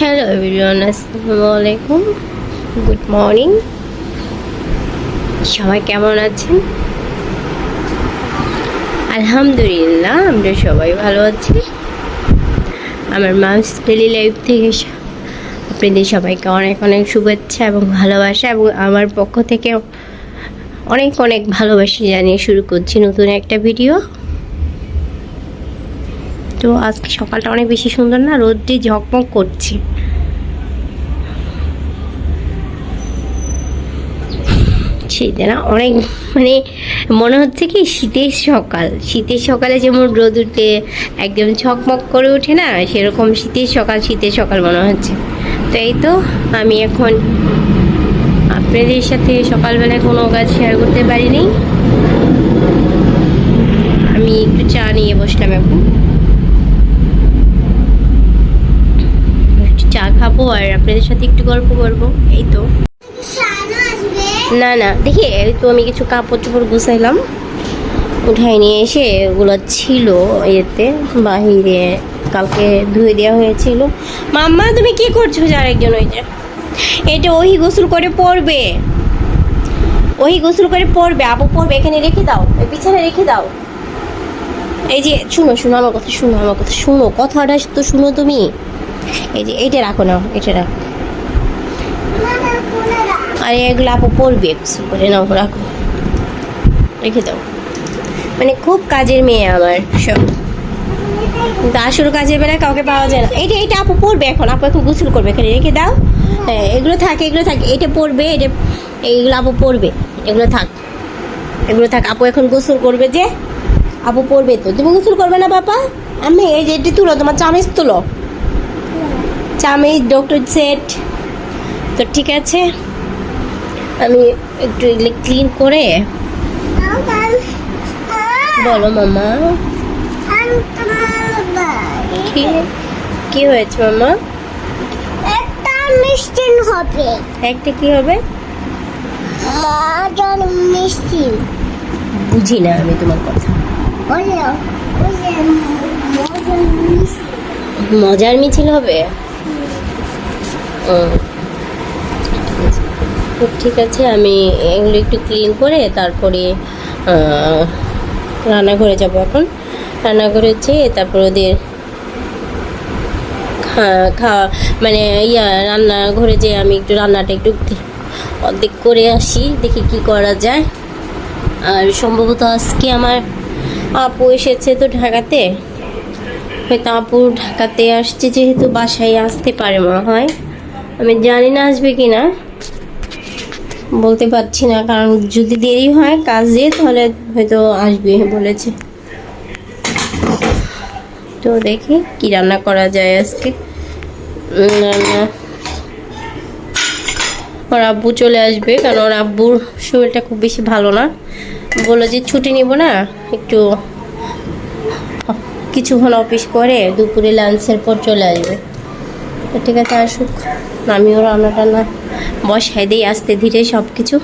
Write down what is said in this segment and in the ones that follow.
Hello everyone আসসালামু আলাইকুম good morning সবাই কেমন আছেন? আলহামদুলিল্লাহ, আমরা সবাই ভালো আছি। আমার মাস ডেলি লাইফ থেকে আপনাদের সবাইকে অনেক অনেক শুভেচ্ছা এবং ভালোবাসা এবং আমার পক্ষ থেকে অনেক অনেক ভালোবাসা জানিয়ে শুরু করছি নতুন একটা ভিডিও। তো আজকে সকালটা অনেক বেশি সুন্দর না? রোদটি ঝকমক করছে। শীতে না অনেক মানে মনে হচ্ছে কি শীতের সকাল। শীতের সকালে যেমন রোদ উঠে, একদম ঝকমক করে ওঠে না, সেরকম শীতের সকাল শীতের সকাল মনে হচ্ছে। তো এই তো, আমি এখন আপনাদের সাথে সকালবেলায় কোনো কাজ শেয়ার করতে পারিনি। আমি একটু চা নিয়ে বসলাম এখন একটু চা খাব আর আপনাদের সাথে একটু গল্প করব, এই তো। না না, দেখি, এই তো আমি কিছু কাপড় চোপড় গুছাইলাম। উঠাই নিয়ে এসে ওগুলো ছিল এতে বাহিরে কালকে ধুয়ে দেওয়া হয়েছিল। মাম্মা, তুমি কি করছ যে আরেকজন ওই যে? এটা ওহি গোসল করে পড়বে। ওহি গোসল করে পড়বে। আপু পড়বে, এখানে রেখে দাও পিছনে রেখে দাও। এই যে, শুনো শুনো, আমার কথা শুনো, আমার কথা শুনো, কথাটা তো শুনো তুমি। এই যে, এইটা রাখো না এটা রাখো। আর, এগুলো আপু পড়বে করে নাও, রাখো। রেখে দাও। মানে খুব কাজের মেয়ে আমার, সব। কিন্তু আসল কাজের বেলায় কাউকে পাওয়া যায় না। এইটা এইটা আপু পড়বে এখন, আপু এখন গোসল করবে এখানে রেখে দাও। হ্যাঁ এগুলো থাকে এগুলো থাকে এটা পড়বে এটা এইগুলো আপু পড়বে এগুলো থাক। এগুলো থাক, আপু এখন গোসল করবে যে, আপু পড়বে তো। তুমি গোসল করবে না, বাবা? আমি এই যে, এটি তুলো, তোমার চামিচ তুলো। চামিচ ডক্টর সেট তো ঠিক আছে আমি একটু এগুলো ক্লিন করে বলো মামা। কি হয়েছে মামা? একটা মিষ্টি হবে। একটা কি হবে? মজার মিষ্টি বুঝি না আমি তোমার কথা। মজার মিছিল হবে? ঠিক আছে, আমি এগুলো একটু ক্লিন করে তারপরে রান্নাঘরে যাব এখন। রান্নাঘরে যেয়ে তারপর ওদের খাওয়া মানে ইয়া, রান্নাঘরে যে আমি একটু রান্নাটা একটু অর্ধেক করে আসি, দেখি কি করা যায়। আর সম্ভবত আজকে আমার আপু এসেছে তো ঢাকাতে। হয়তো আপু ঢাকাতে আসছে, যেহেতু বাসায় আসতে পারে মনে হয়। আমি জানি না আসবে কি না বলতে পারছি না, কারণ যদি দেরি হয় কাজে তাহলে হয়তো আসবে বলেছে। তো দেখি কি রান্না করা যায় আজকে। রান্না। ওর আব্বু চলে আসবে, কারণ ওর আব্বুর শরীরটা খুব বেশি ভালো না। বলল যে ছুটি নিব না, একটু কিছুক্ষণ অফিস করে দুপুরে লাঞ্চের পর চলে আসবে। ঠিক আছে, আসুক। আমিও রান্না টান্না বসাই দিই আস্তে ধীরে সব কিছু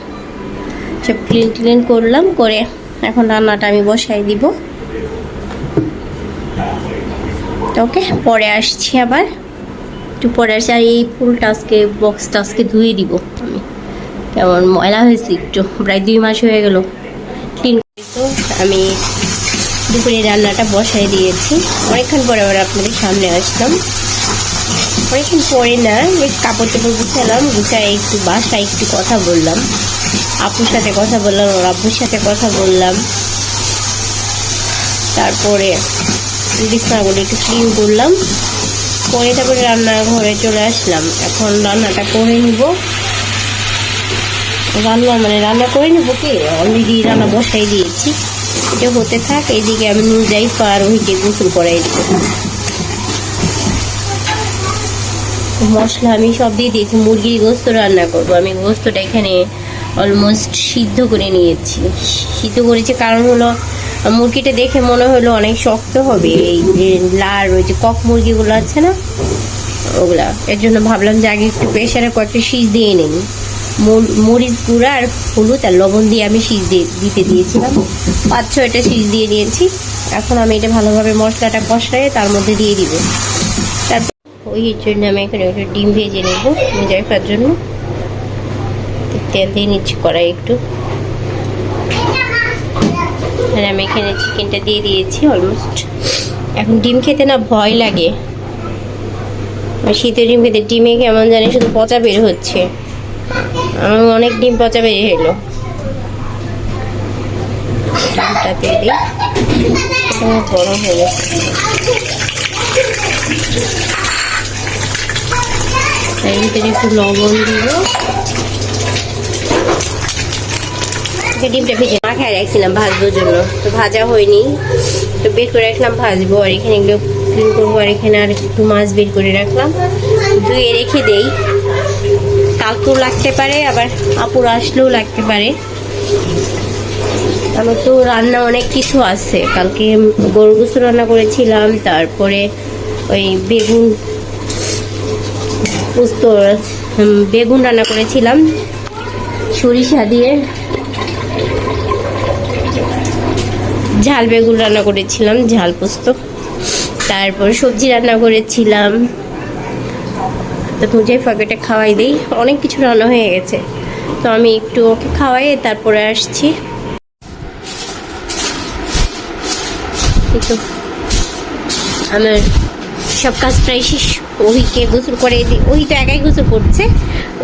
সব ক্লিন ক্লিন করলাম, করে এখন রান্নাটা আমি বসাই দিব। ওকে, পরে আসছি আবার। একটু পরে আসছি, আর এই ফুলটা আজকে বক্সটা আজকে ধুয়ে দিব আমি। কেমন ময়লা হয়েছে একটু, প্রায় দুই মাস হয়ে গেল। ক্লিন তো, আমি দুপুরে রান্নাটা বসাই দিয়েছি। অনেকক্ষণ পরে আবার আপনাদের সামনে আসলাম। অনেকক্ষণ পরে না, ওই কাপড় টাপড় গুছালাম, গুছায় একটু বাসায় একটু কথা বললাম। আপুর সাথে কথা বললাম, ওর আব্বুর সাথে কথা বললাম। তারপরে বিছানাগুলো একটু ক্লিন করলাম। করে তারপরে রান্নাঘরে চলে আসলাম। এখন রান্নাটা করে নিব। রান্না মানে রান্না করে নেব কি? অলরেডি রান্না বসাই দিয়েছি। এটা হতে থাক এইদিকে আমি যাই পার ওইকে গোসল করাই দিব। মশলা আমি সব দিয়ে দিয়েছি, মুরগির গোস্ত রান্না করব। আমি গোস্তটা এখানে অলমোস্ট সিদ্ধ করে নিয়েছি। সিদ্ধ করেছি কারণ হলো, মুরগিটা দেখে মনে হলো অনেক শক্ত হবে, এই যে লার ওই যে কক মুরগিগুলো আছে না, ওগুলা। এর জন্য ভাবলাম যে আগে একটু প্রেশারে কয়েকটা শীষ দিয়ে নিই। মরিচ গুঁড়া আর হলুদ আর লবণ দিয়ে আমি শীষ দিয়ে দিতে দিয়েছিলাম। পাঁচ ছয়টা শীষ দিয়ে নিয়েছি। এখন আমি এটা ভালোভাবে মশলাটা কষায় তার মধ্যে দিয়ে দিব। ওই জন্য আমি এখানে একটু ডিম ভেজে নেব মুজাইফার জন্য। তেল দিয়ে নিচ্ছি কড়াই একটু। আর আমি এখানে চিকেনটা দিয়ে দিয়েছি অলমোস্ট। এখন ডিম খেতে না ভয় লাগে। আর শীতের ডিম খেতে ডিমে কেমন জানি শুধু পচা বের হচ্ছে। আমার অনেক ডিম পচা বেরিয়ে এলো ডিমটা দিই গরম হয়ে গেছে। ভিতরে একটু লবণ দিব ডিমটা ভেজে মাখায় রাখছিলাম ভাজবার জন্য। তো ভাজা হয়নি। তো বের করে রাখলাম, ভাজবো আর এখানে এগুলো ক্লিন করব আর এখানে আর একটু মাছ বের করে রাখলাম। ধুয়ে রেখে দেই। কালকেও লাগতে পারে, আবার আপুর আসলেও লাগতে পারে। আমার তো রান্না অনেক কিছু আছে। কালকে গরু গুসু রান্না করেছিলাম, তারপরে ওই বেগুন পোস্ত বেগুন রান্না করেছিলাম, সরিষা দিয়ে। ঝাল বেগুন রান্না করেছিলাম, ঝাল পোস্ত। তারপর সবজি রান্না করেছিলাম। তো তুজে ফাঁকেটা খাওয়াই দিই, অনেক কিছু রান্না হয়ে গেছে। তো আমি একটু ওকে খাওয়াই, তারপরে আসছি। আমার সব কাজ প্রায় শেষ। ওহিকে গোসল করে দিই তো একাই গোসল করছে।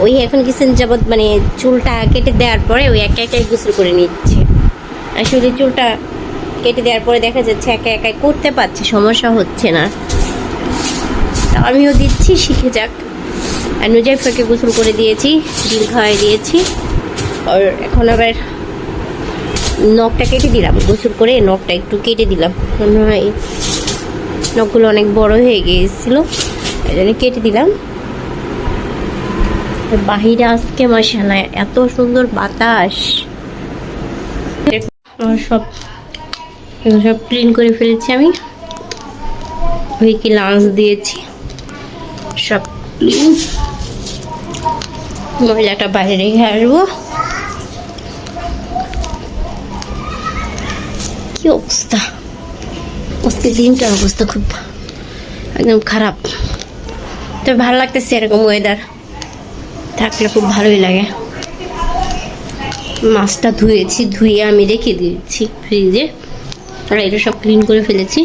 ওই এখন কিছুদিন যাবৎ মানে চুলটা কেটে দেওয়ার পরে ওই একা একাই গোসল করে নিচ্ছে। আসলে চুলটা কেটে দেওয়ার পরে দেখা যাচ্ছে একা একাই করতে পারছে, সমস্যা হচ্ছে না। তা আমিও দিচ্ছি, শিখে যাক। আর নুজাইফাকে গোসল করে দিয়েছি, ডিম খাওয়াই দিয়েছি। আর এখন আবার নখটা কেটে দিলাম। গোসল করে নখটা একটু কেটে দিলাম। মনে হয় নখগুলো অনেক বড় হয়ে গিয়েছিল। এই জন্য কেটে দিলাম। বাহিরে আজকে মাসালা এত সুন্দর বাতাস। সব সব ক্লিন করে ফেলেছি আমি। ওইকে লাঞ্চ দিয়েছি। সব ক্লিন ময়লাটা বাইরে রেখে আসব। কি অবস্থা? আজকে দিনটার অবস্থা খুব একদম খারাপ। তবে ভালো লাগতেছে এরকম ওয়েদার থাকলে খুব ভালোই লাগে। মাছটা ধুয়েছি, ধুয়ে আমি রেখে দিয়েছি ফ্রিজে আর এটা সব ক্লিন করে ফেলেছি।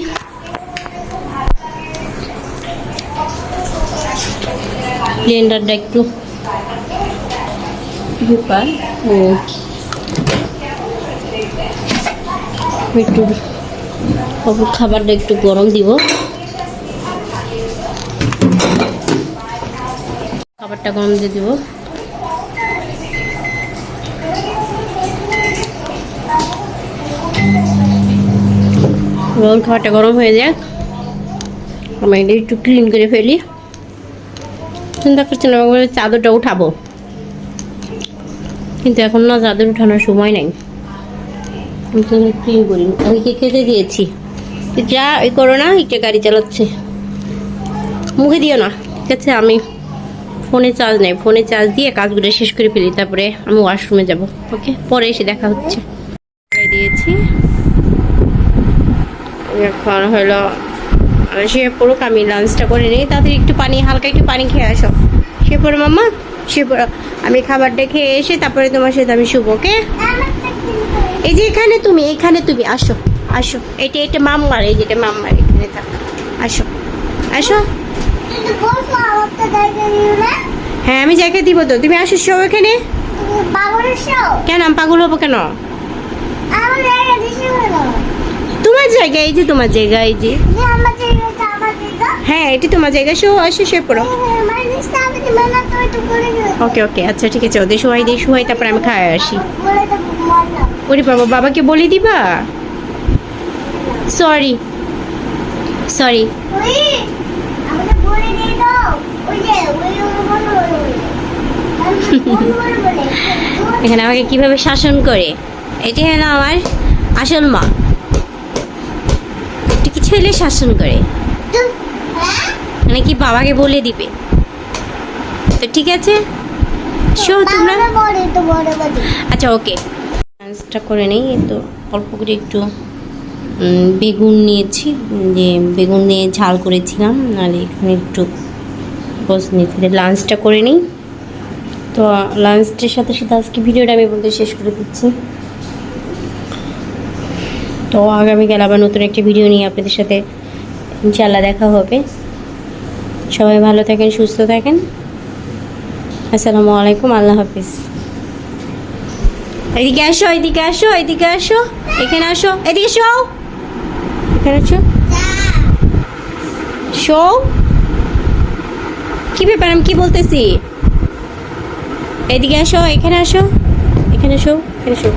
ব্লেন্ডারটা একটু একটু খাবারটা একটু গরম দিব। খাবারটা গরম দিয়ে দিব। খাবারটা গরম হয়ে যাক। আমি এটা একটু ক্লিন করে ফেলি। চিন্তা করছি না চাদরটা উঠাবো। কিন্তু এখন না, চাদর উঠানোর সময় নাই। ক্লিন করি আমি খেতে দিয়েছি? যা ওই করো না একটা গাড়ি চালাচ্ছে। মুখে দিও না ঠিক আছে? আমি ফোনে চার্জ নেই ফোনে চার্জ দিয়ে কাজগুলো শেষ করে ফেলি তারপরে আমি ওয়াশরুমে যাব ওকে পরে এসে দেখা হচ্ছে। দিয়েছি। এখন হলো। আমি শুয়ে পড়ুক আমি লাঞ্চটা করে নিই। তাড়াতাড়ি একটু পানি হালকা একটু পানি খেয়ে আসো। শুয়ে পড়ো মাম্মা শুয়ে পড়ো আমি খাবারটা খেয়ে এসে তারপরে তোমার সাথে আমি শুভ ওকে এই যে এখানে তুমি এখানে তুমি আসো। আসো, এটা এটা মাম্মার, এই যেটা মাম্মার, এখানে থাক আসো আসো হ্যাঁ আমি জায়গা দিব তো তুমি আসো শো এখানে কেন, আমি পাগল হব কেন? তোমার জায়গা, এই যে তোমার জায়গা, এই যে? হ্যাঁ এটি তোমার জায়গা শো আসো শুয়ে পড়ো। ওকে ওকে আচ্ছা ঠিক আছে, ওদের শোয়াই দিয়ে শোয়াই, তারপরে আমি খাই আসি ওরে বাবা, বাবাকে বলে দিবা সরি সরি। এখানে আমাকে কীভাবে শাসন করে? এটি হলো আমার আসল মা। একটু কিছু হলে শাসন করে? মানে কি বাবাকে বলে দিবে? তো ঠিক আছে? শো তোমরা। আচ্ছা ওকে। লাঞ্চটা করে নেই তো অল্প করে একটু বেগুন নিয়েছি, যে বেগুন নিয়ে ঝাল করেছিলাম আর এখানে একটু পোজ নিতে লাঞ্চটা করে নিই। তো লাঞ্চের সাথে সাথে আজকে ভিডিওটা আমি বলতে শেষ করে দিচ্ছি। তো আগামীকাল আবার নতুন একটা ভিডিও নিয়ে আপনাদের সাথে ইনশাল্লাহ দেখা হবে। সবাই ভালো থাকেন, সুস্থ থাকেন। আসসালামু আলাইকুম, আল্লাহ হাফিজ। এদিকে আসো এদিকে আসো এদিকে আসো, এখানে আসো, এদিকে শো এখানে শো কি ব্যাপার? আমি কি বলতেছি? এদিকে আসো এখানে আসো। এখানে আসো এখানে আসো